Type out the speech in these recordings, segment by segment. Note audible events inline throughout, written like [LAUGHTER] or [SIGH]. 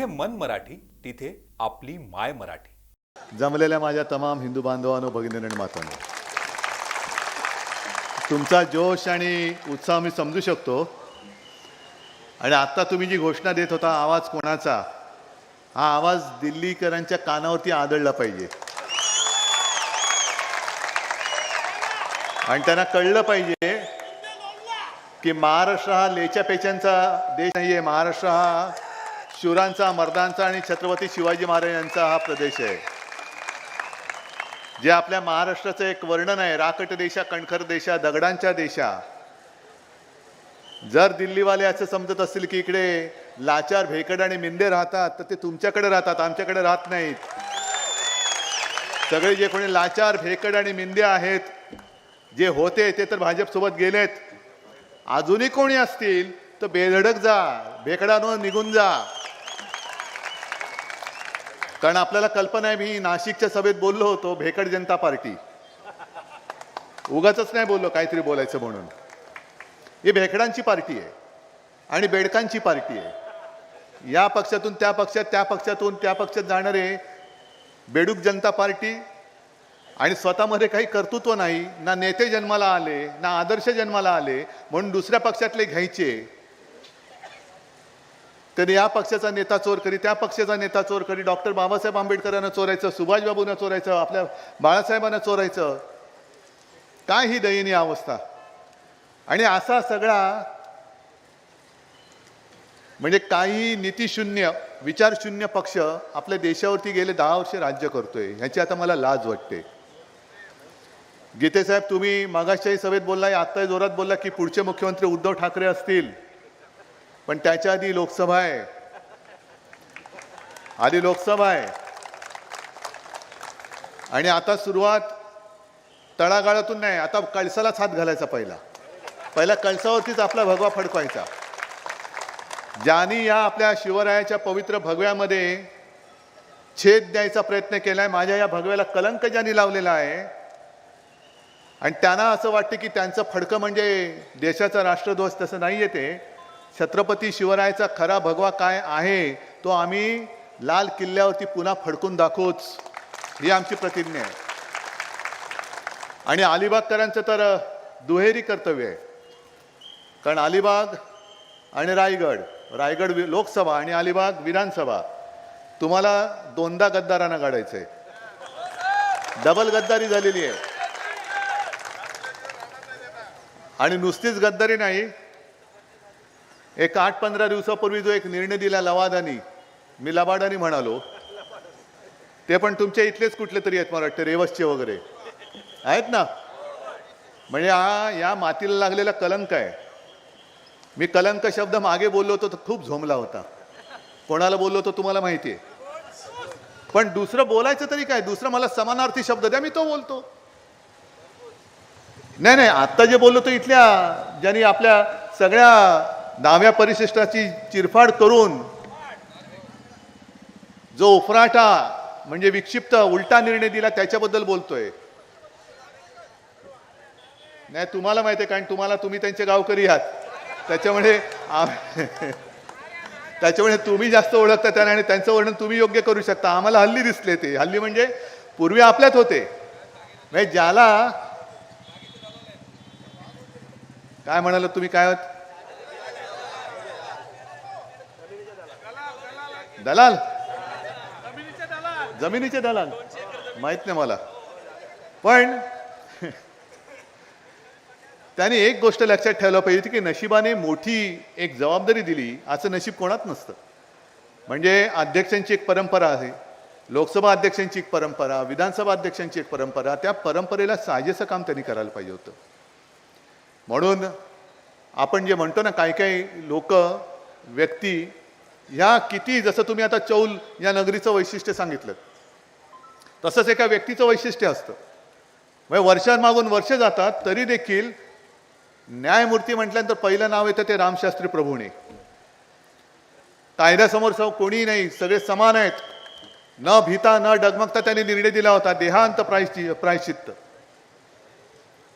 जिथे मन मराठी तिथे आपली माय मराठी. जमलेल्या माझ्या तमाम हिंदू बांधवांनो भगिनी मातांनो. तुमचा जोश आणि उत्साह मी समजू शकतो. आणि आत्ता तुम्ही जी घोषणा देत होता आवाज कोणाचा? हा आवाज दिल्लीकरांच्या कानावरती आदळला पाहिजे. आणि त्यांना कळलं पाहिजे की महाराष्ट्र हा लेच्या पेच्यांचा देश नाही आहे महाराष्ट्र हा शूरांचा मर्दांचा आणि छत्रपती शिवाजी महाराजांचा हा प्रदेश आहे. जे आपल्या महाराष्ट्राचं एक वर्णन आहे राकट देशा कणखर देशा दगडांच्या देशा. जर दिल्लीवाले असं समजत असतील की इकडे लाचार भेकड आणि मिंदे राहतात तर ते तुमच्याकडे राहतात आमच्याकडे राहत नाहीत. सगळे जे कोणी लाचार भेकड आणि मिंदे आहेत जे होते ते तर भाजपसोबत गेलेत. अजूनही कोणी असतील तर बेधडक जा भेकडानं निघून जा. कारण आपल्याला कल्पना आहे मी नाशिकच्या सभेत बोललो होतो भेकड जनता पार्टी. उगाच नाही बोललो काहीतरी बोलायचं म्हणून. ही भेकडांची पार्टी आहे आणि बेडकांची पार्टी आहे. या पक्षातून त्या पक्षात त्या पक्षातून त्या पक्षात जाणारे बेडूक जनता पार्टी आणि स्वतःमध्ये काही कर्तृत्व नाही ना नेते जन्माला आले ना आदर्श जन्माला आले म्हणून दुसऱ्या पक्षातले घ्यायचे. त्यांनी या पक्षाचा नेता चोर करी त्या पक्षाचा नेता चोर करी. डॉक्टर बाबासाहेब आंबेडकरांना चोरायचं सुभाषबाबूंना चोरायचं आपल्या बाळासाहेबांना चोरायचं. काय ही दयनीय अवस्था. आणि असा सगळा म्हणजे काही नीतीशून्य विचारशून्य पक्ष आपल्या देशावरती गेले दहा वर्ष राज्य करतोय. ह्याची आता मला लाज वाटते. गीतेसाहेब तुम्ही मागाशाही सभेत बोलला आत्ताही जोरात बोलला की पुढचे मुख्यमंत्री उद्धव ठाकरे असतील. पण त्याच्या आधी लोकसभा आहे. आधी लोकसभा आहे. आणि आता सुरुवात तळागाळातून नाही आता कळसालाच हात घालायचा पहिला. पहिला कळसावरतीच आपला भगवा फडकवायचा. ज्यांनी या आपल्या शिवरायाच्या पवित्र भगव्यामध्ये छेद द्यायचा प्रयत्न केला आहे माझ्या या भगव्याला कलंक ज्यांनी लावलेला आहे आणि त्यांना असं वाटतं की त्यांचं फडकं म्हणजे देशाचा राष्ट्रध्वज तसं नाही ते छत्रपती शिवरायाचा खरा भगवा काय आहे तो आम्ही लाल किल्ल्यावरती पुन्हा फडकून दाखवूच. ही आमची प्रतिज्ञा आहे. आणि अलिबागकरांचं तर दुहेरी कर्तव्य आहे. कारण अलिबाग आणि रायगड रायगड वि- लोकसभा आणि अलिबाग विधानसभा तुम्हाला दोनदा गद्दारांना काढायचं आहे. डबल गद्दारी झालेली आहे. आणि नुसतीच गद्दारी नाही एक आठ पंधरा दिवसापूर्वी जो एक निर्णय दिला लवादानी मी लबाडानी म्हणालो ते पण तुमच्या इथलेच कुठले तरी आहेत मला वाटतं रेवसचे वगैरे. आहेत ना? म्हणजे हा या मातीला लागलेला कलंक आहे. मी कलंक शब्द मागे बोललो होतो तर खूप झोमला होता. कोणाला बोललो होतो तुम्हाला माहिती आहे पण दुसरं बोलायचं तरी काय? दुसरं मला समानार्थी शब्द द्या मी तो बोलतो. नाही नाही आत्ता जे बोललो तो इथल्या ज्यांनी आपल्या सगळ्या दहाव्या परिशिष्टाची चिरफाड करून जो उफराटा म्हणजे विक्षिप्त उलटा निर्णय दिला त्याच्याबद्दल बोलतोय. नाही तुम्हाला माहिती आहे कारण तुम्हाला तुम्ही त्यांचे गावकरी आहात. त्याच्यामुळे [LAUGHS] त्याच्यामुळे तुम्ही जास्त ओळखता त्यांना आणि त्यांचं वर्णन तुम्ही योग्य करू शकता. आम्हाला हल्ली दिसले ते. हल्ली म्हणजे पूर्वी आपल्यात होते. म्हणजे ज्याला काय म्हणाल तुम्ही? काय आहात दलाल? जमिनीचे दलाल. माहीत नाही मला. पण त्याने एक गोष्ट लक्षात ठेवलं पाहिजे की नशिबाने मोठी एक जबाबदारी दिली असं नशीब कोणात नसतं. म्हणजे अध्यक्षांची एक परंपरा आहे. लोकसभा अध्यक्षांची एक परंपरा विधानसभा अध्यक्षांची एक परंपरा त्या परंपरेला साजेसं काम त्यांनी करायला पाहिजे होतं. म्हणून आपण जे म्हणतो ना काही काही लोक व्यक्ती ह्या किती जसं तुम्ही आता चौल या नगरीचं वैशिष्ट्य सांगितलं तसंच एका व्यक्तीचं वैशिष्ट्य असतं. म्हणजे वर्षांमागून वर्ष जातात तरी देखील न्यायमूर्ती म्हटल्यानंतर पहिलं नाव येतं ते रामशास्त्री प्रभूणे कायद्यासमोर सौ कोणी नाही सगळे समान आहेत. न भीता न डगमगता त्यांनी निर्णय दिला होता देहांत प्रायश्चि प्रायश्चित्त.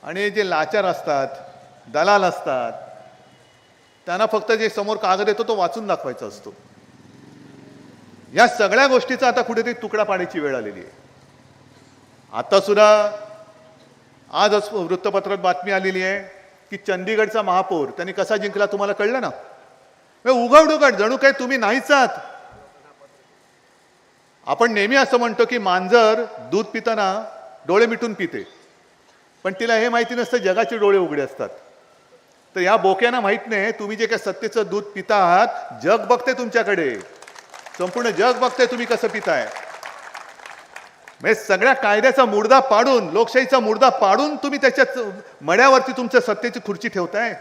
आणि जे लाचार असतात दलाल असतात त्यांना फक्त जे समोर कागद येतो तो वाचून दाखवायचा असतो. या सगळ्या गोष्टीचा आता कुठेतरी तुकडा पाण्याची वेळ आलेली आहे. आता सुद्धा आजच वृत्तपत्रात बातमी आलेली आहे की चंदीगडचा महापौर त्यांनी कसा जिंकला तुम्हाला कळलं ना? उघड उघड जणू काय तुम्ही नाहीच आहात. आपण नेहमी असं म्हणतो की मांजर दूध पिताना डोळे मिटून पिते. पण तिला हे माहिती नसतं जगाचे डोळे उघडे असतात. तर या बोक्यांना माहीत नाही तुम्ही जे काय सत्तेचं दूध पिता आहात जग बघते तुमच्याकडे. संपूर्ण जग बघते तुम्ही कसं पिताय. म्हणजे सगळ्या कायद्याचा मुर्दा पाडून लोकशाहीचा मुर्दा पाडून तुम्ही त्याच्या मड्यावरती तुमच्या सत्तेची खुर्ची ठेवताय?